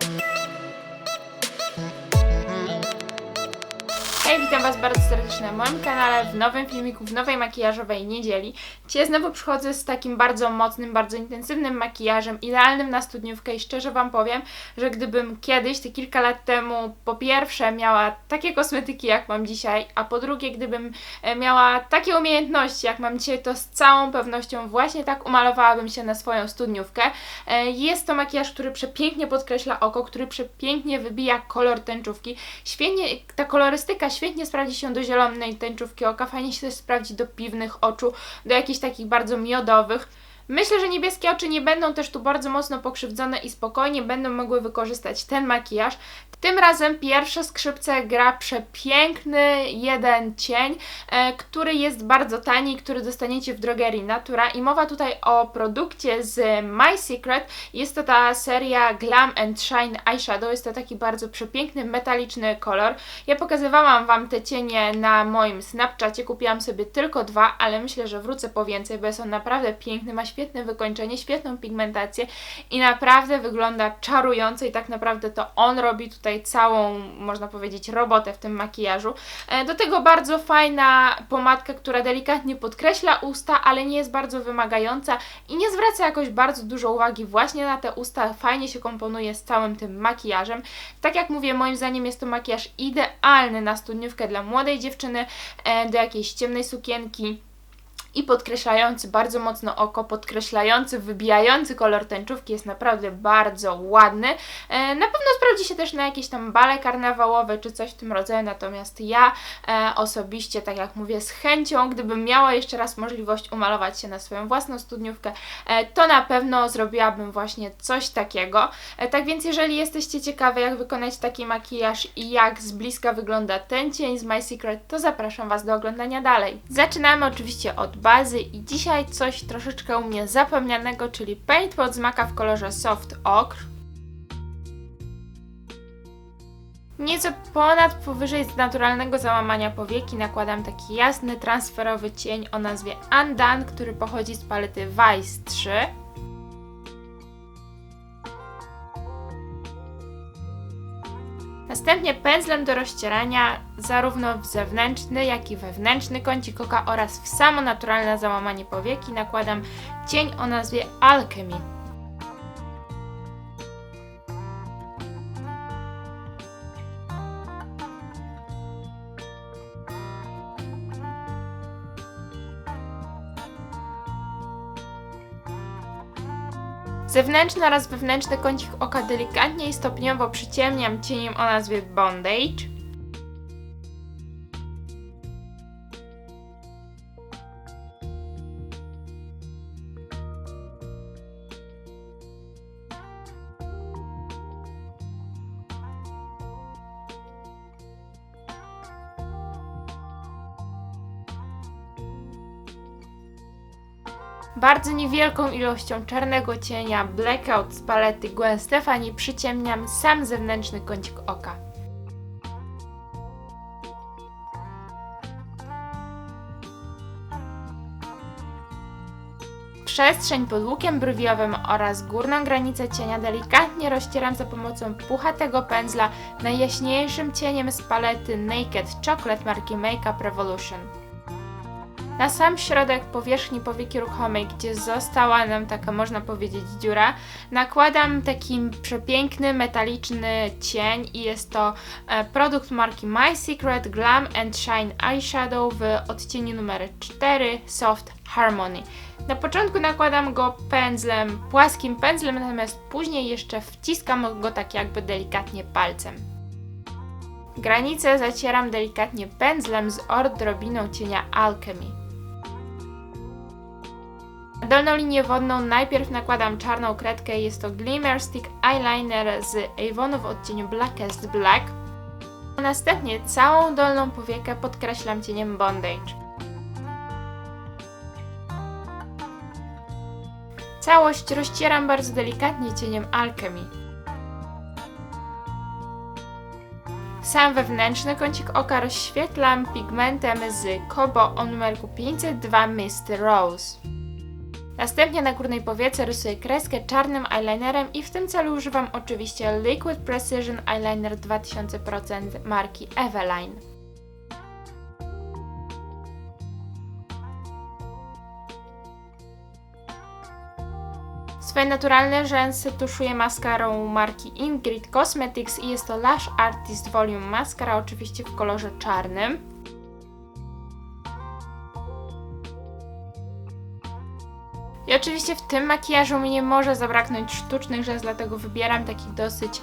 Thank you. Hej, witam Was bardzo serdecznie na moim kanale, w nowym filmiku, w nowej makijażowej niedzieli. Dzisiaj znowu przychodzę z takim bardzo mocnym, bardzo intensywnym makijażem, idealnym na studniówkę i szczerze Wam powiem, że gdybym kiedyś, te kilka lat temu, po pierwsze miała takie kosmetyki, jak mam dzisiaj, a po drugie, gdybym e, miała takie umiejętności, jak mam dzisiaj, to z całą pewnością właśnie tak umalowałabym się na swoją studniówkę. E, Jest to makijaż, który przepięknie podkreśla oko, który przepięknie wybija kolor tęczówki. Świetnie, ta kolorystyka świetnie sprawdzi się do zielonej tęczówki oka, fajnie się też sprawdzi do piwnych oczu, do jakichś takich bardzo miodowych. Myślę, że niebieskie oczy nie będą też tu bardzo mocno pokrzywdzone i spokojnie będą mogły wykorzystać ten makijaż. Tym razem pierwsze skrzypce gra przepiękny jeden cień, e, który jest bardzo tani, który dostaniecie w drogerii Natura i mowa tutaj o produkcie z My Secret. Jest to ta seria Glam and Shine Eyeshadow, jest to taki bardzo przepiękny, metaliczny kolor. Ja pokazywałam Wam te cienie na moim Snapchacie, kupiłam sobie tylko dwa, ale myślę, że wrócę po więcej, bo jest on naprawdę piękny, ma świetne wykończenie, świetną pigmentację i naprawdę wygląda czarująco i tak naprawdę to on robi tutaj całą, można powiedzieć, robotę w tym makijażu. E, Do tego bardzo fajna pomadka, która delikatnie podkreśla usta, ale nie jest bardzo wymagająca i nie zwraca jakoś bardzo dużo uwagi właśnie na te usta. Fajnie się komponuje z całym tym makijażem. Tak jak mówię, moim zdaniem jest to makijaż idealny na studniówkę dla młodej dziewczyny, e, do jakiejś ciemnej sukienki i podkreślający bardzo mocno oko, podkreślający, wybijający kolor tęczówki jest naprawdę bardzo ładny. E, Na pewno sprawdzi się też na jakieś tam bale karnawałowe czy coś w tym rodzaju, natomiast ja e, osobiście, tak jak mówię, z chęcią, gdybym miała jeszcze raz możliwość umalować się na swoją własną studniówkę, e, to na pewno zrobiłabym właśnie coś takiego. Tak więc jeżeli jesteście ciekawe, jak wykonać taki makijaż i jak z bliska wygląda ten cień z My Secret, to zapraszam Was do oglądania dalej. Zaczynamy oczywiście od bazy i dzisiaj coś troszeczkę u mnie zapomnianego, czyli Paint pod zmaka w kolorze Soft Ochre. Nieco ponad powyżej z naturalnego załamania powieki nakładam taki jasny, transferowy cień o nazwie Undone, który pochodzi z palety Vice 3. Następnie pędzlem do rozcierania zarówno w zewnętrzny, jak i wewnętrzny kącik oka oraz w samo naturalne załamanie powieki nakładam cień o nazwie Alchemy. Zewnętrzny oraz wewnętrzny kącik oka delikatnie i stopniowo przyciemniam cieniem o nazwie Bondage. Bardzo niewielką ilością czarnego cienia Blackout z palety Gwen Stefani przyciemniam sam zewnętrzny kącik oka. Przestrzeń pod łukiem brwiowym oraz górną granicę cienia delikatnie rozcieram za pomocą puchatego pędzla najjaśniejszym cieniem z palety Naked Chocolate marki Makeup Revolution. Na sam środek powierzchni powieki ruchomej, gdzie została nam taka, można powiedzieć, dziura, nakładam taki przepiękny, metaliczny cień i jest to e, produkt marki My Secret Glam and Shine Eyeshadow w odcieniu numer 4 Soft Harmony. Na początku nakładam go pędzlem, płaskim pędzlem, natomiast później jeszcze wciskam go tak jakby delikatnie palcem. Granicę zacieram delikatnie pędzlem z odrobiną cienia Alchemy. Dolną linię wodną najpierw nakładam czarną kredkę, jest to Glimmer Stick Eyeliner z Avonu w odcieniu Blackest Black. Następnie całą dolną powiekę podkreślam cieniem Bondage. Całość rozcieram bardzo delikatnie cieniem Alchemy. Sam wewnętrzny kącik oka rozświetlam pigmentem z Kobo o numerku 502 Mist Rose. Następnie na górnej powiece rysuję kreskę czarnym eyelinerem i w tym celu używam oczywiście Liquid Precision Eyeliner 2000% marki Eveline. Swoje naturalne rzęsy tuszuję maskarą marki Ingrid Cosmetics i jest to Lash Artist Volume Mascara, oczywiście w kolorze czarnym. I oczywiście w tym makijażu mi nie może zabraknąć sztucznych rzęs, dlatego wybieram taki dosyć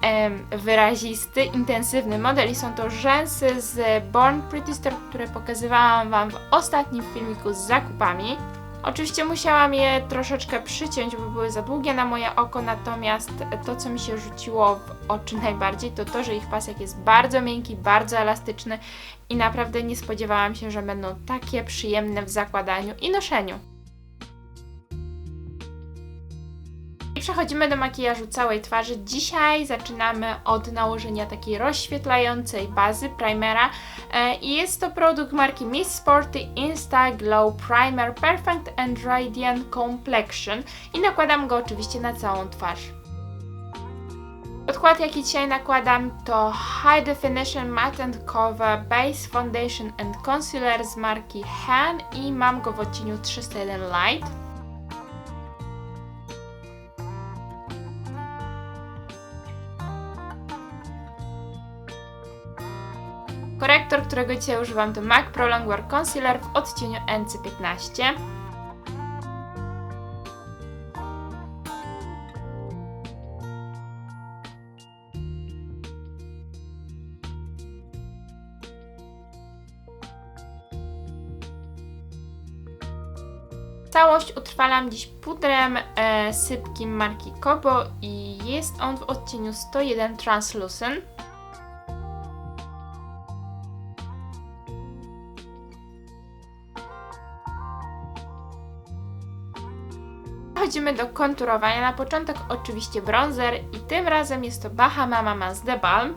em, wyrazisty, intensywny model i są to rzęsy z Born Pretty Store, które pokazywałam Wam w ostatnim filmiku z zakupami. Oczywiście musiałam je troszeczkę przyciąć, bo były za długie na moje oko, natomiast to, co mi się rzuciło w oczy najbardziej, to to, że ich pasek jest bardzo miękki, bardzo elastyczny i naprawdę nie spodziewałam się, że będą takie przyjemne w zakładaniu i noszeniu. Przechodzimy do makijażu całej twarzy. Dzisiaj zaczynamy od nałożenia takiej rozświetlającej bazy primera e, i jest to produkt marki Miss Sporty Insta Glow Primer Perfect and Radiant Complexion i nakładam go oczywiście na całą twarz. Podkład jaki dzisiaj nakładam to High Definition Matte and Cover Base Foundation and Concealer z marki Han i mam go w odcieniu 301 Light. Korektor, którego dzisiaj używam to MAC Pro Longwear Concealer w odcieniu NC15. Całość utrwalam dziś pudrem e, sypkim marki Kobo i jest on w odcieniu 101 Translucent. Przechodzimy do konturowania. Na początek oczywiście bronzer i tym razem jest to Bahama Mama z The Balm.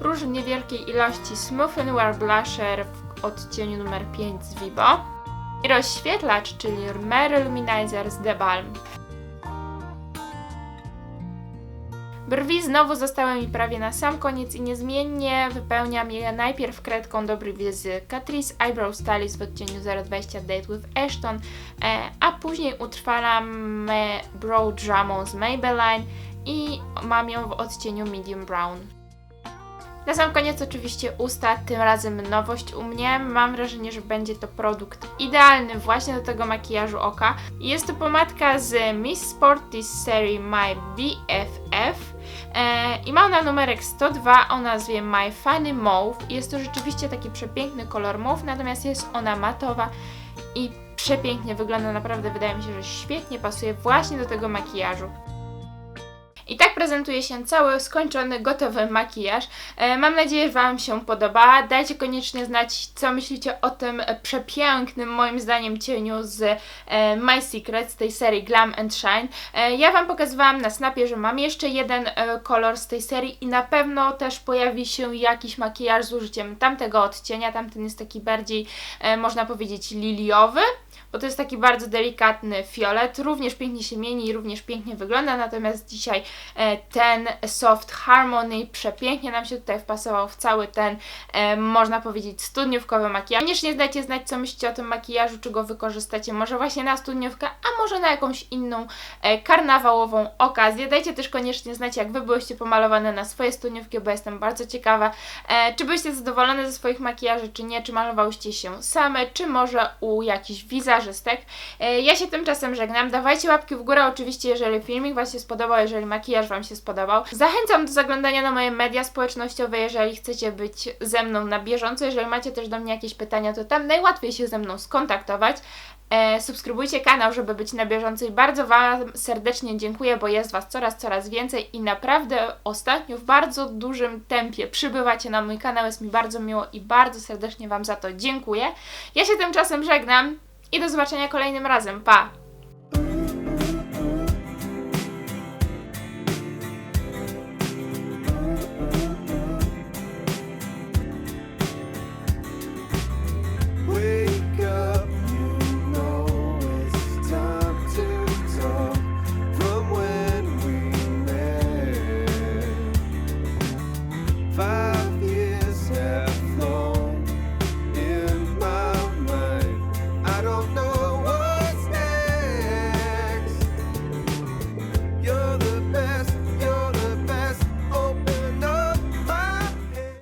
Róż w niewielkiej ilości Smooth Wear Blusher w odcieniu numer 5 z Vivo. I rozświetlacz, czyli Mary Luminizer z The Balm. Brwi znowu zostały mi prawie na sam koniec i niezmiennie wypełniam je najpierw kredką do brwi z Catrice Eyebrow Stylist w odcieniu 020 Date with Ashton, e, a później utrwalam Brow Dramą z Maybelline i mam ją w odcieniu Medium Brown. Na sam koniec oczywiście usta, tym razem nowość u mnie. Mam wrażenie, że będzie to produkt idealny właśnie do tego makijażu oka. Jest to pomadka z Miss Sporty z serii My BFF e, i ma ona numerek 102 o nazwie My Funny Mauve. Jest to rzeczywiście taki przepiękny kolor mauve, natomiast jest ona matowa i przepięknie wygląda. Naprawdę wydaje mi się, że świetnie pasuje właśnie do tego makijażu. I tak prezentuje się cały skończony, gotowy makijaż. E, mam nadzieję, że Wam się podoba. Dajcie koniecznie znać, co myślicie o tym przepięknym, moim zdaniem, cieniu z e, My Secret, z tej serii Glam and Shine. E, ja Wam pokazywałam na snapie, że mam jeszcze jeden kolor z tej serii i na pewno też pojawi się jakiś makijaż z użyciem tamtego odcienia. Tamten jest taki bardziej, można powiedzieć, liliowy bo to jest taki bardzo delikatny fiolet, również pięknie się mieni i również pięknie wygląda, natomiast dzisiaj e, ten Soft Harmony przepięknie nam się tutaj wpasował w cały ten, e, można powiedzieć, studniówkowy makijaż. Koniecznie dajcie znać, co myślicie o tym makijażu, czy go wykorzystacie może właśnie na studniówkę, a może na jakąś inną e, karnawałową okazję. Dajcie też koniecznie znać, jak Wy byłyście pomalowane na swoje studniówki, bo jestem bardzo ciekawa, czy byliście zadowolone ze swoich makijaży, czy nie, czy malowałyście się same, czy może u jakichś wizażystów, E, ja się tymczasem żegnam. Dawajcie łapki w górę oczywiście, jeżeli filmik Wam się spodobał, jeżeli makijaż Wam się spodobał. Zachęcam do zaglądania na moje media społecznościowe, jeżeli chcecie być ze mną na bieżąco. Jeżeli macie też do mnie jakieś pytania, to tam najłatwiej się ze mną skontaktować. E, subskrybujcie kanał, żeby być na bieżąco i bardzo Wam serdecznie dziękuję, bo jest Was coraz, coraz więcej i naprawdę ostatnio w bardzo dużym tempie przybywacie na mój kanał. Jest mi bardzo miło i bardzo serdecznie Wam za to dziękuję. Ja się tymczasem żegnam i do zobaczenia kolejnym razem. Pa!